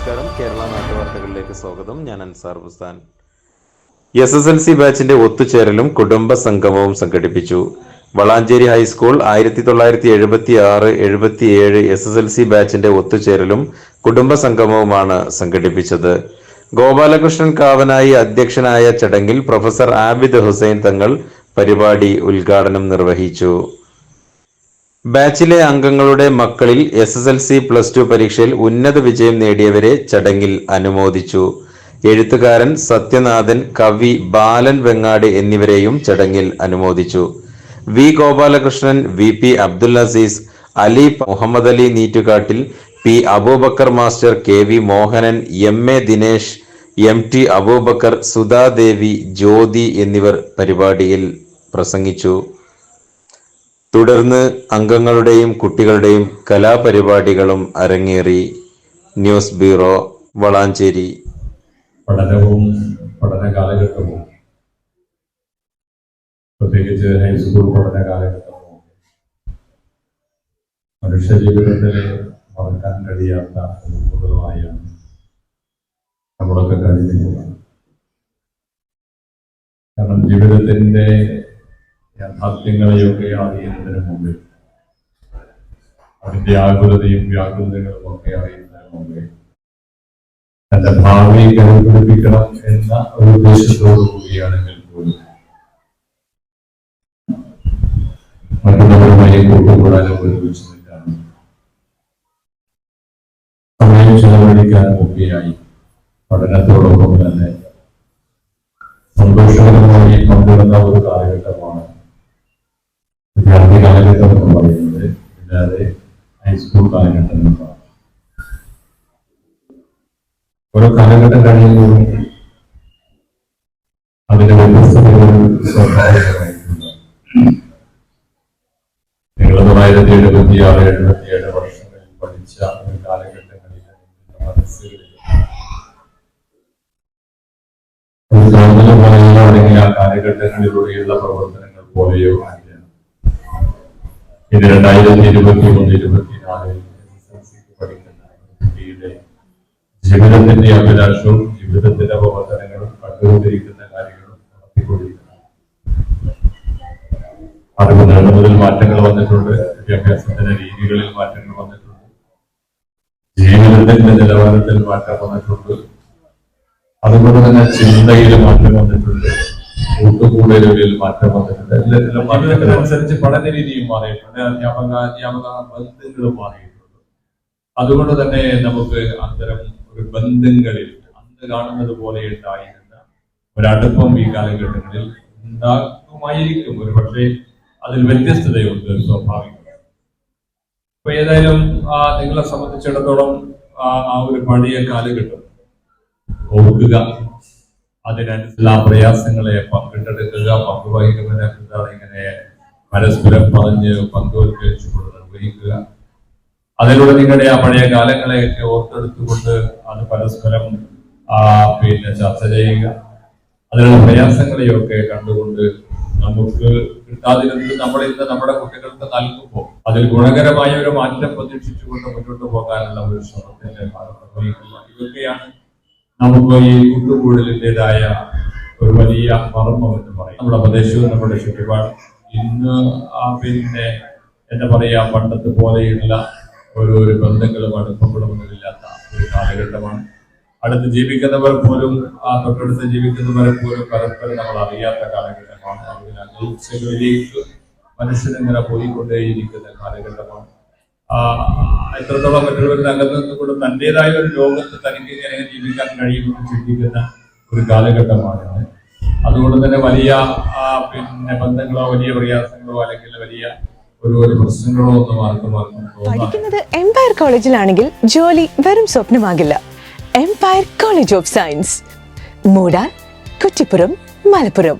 നമസ്കാരം. കേരള നാട്ടുവാർത്തകളിലേക്ക് സ്വാഗതം. ഞാൻ Ansar Bustan. S S L C ബാച്ചിന്റെ ഒത്തുചേരലും കുടുംബ സംഗമവും സംഘടിപ്പിച്ചു. വളാഞ്ചേരി ഹൈസ്കൂൾ ആയിരത്തി തൊള്ളായിരത്തി എഴുപത്തി ആറ് എഴുപത്തി ഏഴ് എസ് എസ് എൽ സി ബാച്ചിന്റെ ഒത്തുചേരലും കുടുംബ സംഗമവുമാണ് സംഘടിപ്പിച്ചത്. ഗോപാലകൃഷ്ണൻ കാവനായി അധ്യക്ഷനായ ചടങ്ങിൽ പ്രൊഫസർ ആബിദ് ഹുസൈൻ തങ്ങൾ പരിപാടി ഉദ്ഘാടനം നിർവഹിച്ചു. ബാച്ചിലെ അംഗങ്ങളുടെ മക്കളിൽ S S L C plus two പരീക്ഷയിൽ ഉന്നത വിജയം നേടിയവരെ ചടങ്ങിൽ അനുമോദിച്ചു. എഴുത്തുകാരൻ സത്യനാഥൻ കവി ബാലൻ വെങ്ങാട് എന്നിവരെയും ചടങ്ങിൽ അനുമോദിച്ചു. V Gopalakrishnan V P Abdul Aziz Ali Muhammad Ali Neettukattil P Abubakar master K V Mohanan M A Dinesh M T Abubakar Sudhadevi Jyothi എന്നിവർ പരിപാടിയിൽ പ്രസംഗിച്ചു. തുടർന്ന് അംഗങ്ങളുടെയും കുട്ടികളുടെയും കലാപരിപാടികളും അരങ്ങേറി ന്യൂസ് ബ്യൂറോ വളാഞ്ചേരി. പഠനവും പഠന കാലഘട്ടവും പ്രത്യേകിച്ച് ഹൈസ്കൂൾ പഠന കാലഘട്ടവും മനുഷ്യ ജീവിതത്തിൽ മറക്കാൻ കഴിയാത്ത നമ്മളൊക്കെ കഴിഞ്ഞിട്ടുള്ളത് കാരണം ജീവിതത്തിന്റെ യാഥാർത്ഥ്യങ്ങളെയൊക്കെ അറിയുന്നതിന് മുമ്പിൽ അതിന്റെ ആകുലതയും വ്യാകുലതകളും ഒക്കെ അറിയുന്നതിന് മുമ്പേ തന്റെ ഭാവി കരുപിടിപ്പിക്കണം എന്ന ഒരു ഉദ്ദേശത്തോടു കൂടിയാണെങ്കിൽ പോലും മറ്റുള്ളവരുമായി കൂട്ടുകൂടാനും ഒരുമിച്ച് നിൽക്കാനും സമയം ചെലവഴിക്കാനും ഒക്കെയായി പഠനത്തോടൊപ്പം തന്നെ സന്തോഷകരമായി പങ്കിടുന്ന ഒരു കാലഘട്ടമാണ് വിദ്യാർത്ഥി കാലഘട്ടം എന്ന് പറയുന്നത് അല്ലാതെ ഹൈസ്കൂൾ കാലഘട്ടം എന്ന് പറയുന്നത്. ഓരോ കാലഘട്ടം കഴിയുമ്പോൾ അതിന്റെ വ്യത്യസ്തതകൾ നിങ്ങൾ തൊള്ളായിരത്തി എഴുപത്തി ആറ് എഴുപത്തി ഏഴ് വർഷങ്ങളിൽ പഠിച്ച കാലഘട്ടങ്ങളിൽ ആ കാലഘട്ടങ്ങളിലൂടെയുള്ള പ്രവർത്തനങ്ങൾ പോലെയോ ഇത് രണ്ടായിരത്തി ഇരുപത്തി ഒന്ന് കുട്ടിയുടെ ജീവിതത്തിന്റെ അഭിലാഷവും ജീവിതത്തിന്റെ പ്രവർത്തനങ്ങളും കണ്ടുകൊണ്ടിരിക്കുന്ന കാര്യങ്ങളും നടത്തിക്കൊണ്ടിരിക്കുന്നു. അറിവ് നേടുന്നതിൽ മാറ്റങ്ങൾ വന്നിട്ടുണ്ട്. വിദ്യാഭ്യാസത്തിന്റെ രീതികളിൽ മാറ്റങ്ങൾ വന്നിട്ടുണ്ട്. ജീവിതത്തിന്റെ നിലവാരത്തിൽ മാറ്റം വന്നിട്ടുണ്ട്. അതുപോലെ തന്നെ ചിന്തയിൽ മാറ്റം വന്നിട്ടുണ്ട്. കൂട്ടുകൂടലുകളിൽ മാറ്റം വന്നിട്ടുണ്ട്. എല്ലാത്തിലും പഠന രീതിയും മാറിയിട്ടുണ്ട്. ബന്ധങ്ങളും മാറിയിട്ടുണ്ട്. അതുകൊണ്ട് തന്നെ നമുക്ക് അത്തരം ഒരു ബന്ധങ്ങളിൽ അന്ന് കാണുന്നത് പോലെ ഉണ്ടായിരുന്ന ഒരടുപ്പം ഈ കാലഘട്ടങ്ങളിൽ ഉണ്ടാകുമായിരിക്കും. ഒരു പക്ഷേ അതിൽ വ്യത്യസ്തതയുണ്ട് സ്വാഭാവികം അപ്പൊ ഏതായാലും നിങ്ങളെ സംബന്ധിച്ചിടത്തോളം ആ ഒരു പഴയ കാലഘട്ടം ഓർക്കുക. അതിനനുസരിച്ച് ആ പ്രയാസങ്ങളെ പങ്കിട്ടെടുക്കുക പങ്കുവഹിക്കുന്നതിനെക്കുറിച്ചാണ് ഇങ്ങനെ പരസ്പരം പറഞ്ഞ് പങ്കുവെച്ചുകൊണ്ട് നിർവഹിക്കുക. അതിലൂടെ നിങ്ങളുടെ ആ പഴയ കാലങ്ങളെയൊക്കെ ഓർത്തെടുത്തുകൊണ്ട് അത് പരസ്പരം പിന്നെ ചർച്ച ചെയ്യുക. അതിലുള്ള പ്രയാസങ്ങളെയൊക്കെ കണ്ടുകൊണ്ട് നമുക്ക് കിട്ടാതിരുന്നത് നമ്മൾ ഇന്ന് നമ്മുടെ കുട്ടികൾക്ക് നൽകുമ്പോൾ അതിൽ ഗുണകരമായ ഒരു മാറ്റം പ്രതീക്ഷിച്ചുകൊണ്ട് മുന്നോട്ട് പോകാനുള്ള ഒരു ശ്രമത്തിന്റെ ഭാഗം നിർവഹിക്കുക ഇതൊക്കെയാണ് നമുക്ക് ഈ കൂട്ടുകൂടലിന്റെതായ ഒരു വലിയ മർമ്മം എന്ന് പറയും. നമ്മുടെ പ്രദേശവും നമ്മുടെ ചുറ്റുപാട്. ഇന്ന് ആ പിന്നെ എന്താ പറയാ പണ്ടത്തെ പോലെയുള്ള ഒരു ഒരു ബന്ധങ്ങളും അടുപ്പങ്ങളും ഒന്നുമില്ലാത്ത ഒരു കാലഘട്ടമാണ്. അടുത്ത് ജീവിക്കുന്നവർ പോലും ആ തൊട്ടടുത്ത് ജീവിക്കുന്നവരെ പോലും പരസ്പരം നമ്മൾ അറിയാത്ത കാലഘട്ടമാണ്. അതിനാൽ അകൽച്ചകളിലേക്ക് മനുഷ്യനിങ്ങനെ പോയിക്കൊണ്ടേയിരിക്കുന്ന കാലഘട്ടമാണ്. ആ, എത്രത്തോളം മറ്റുള്ളവരുടെ അകത്ത് നിന്നുകൊണ്ട് തന്റേതായ ഒരു ലോകത്ത് തനിക്ക് ഇങ്ങനെ ജീവിക്കാൻ കഴിയുമെന്ന് ചിന്തിക്കുന്ന ഒരു കാലഘട്ടമാണ്. അതുകൊണ്ട് തന്നെ വലിയ പിന്നെ ബന്ധങ്ങളോ വലിയ പ്രയാസങ്ങളോ അല്ലെങ്കിൽ വലിയ ഒരു ഒരു പ്രശ്നങ്ങളോ ഒന്നും ആർക്കും പഠിക്കുന്നത് എംപയർ കോളേജിലാണെങ്കിൽ ജോലി വെറും സ്വപ്നമാകില്ല. എംപയർ കോളേജ് ഓഫ് സയൻസ് മൂടാൻ കുറ്റിപ്പുറം മലപ്പുറം.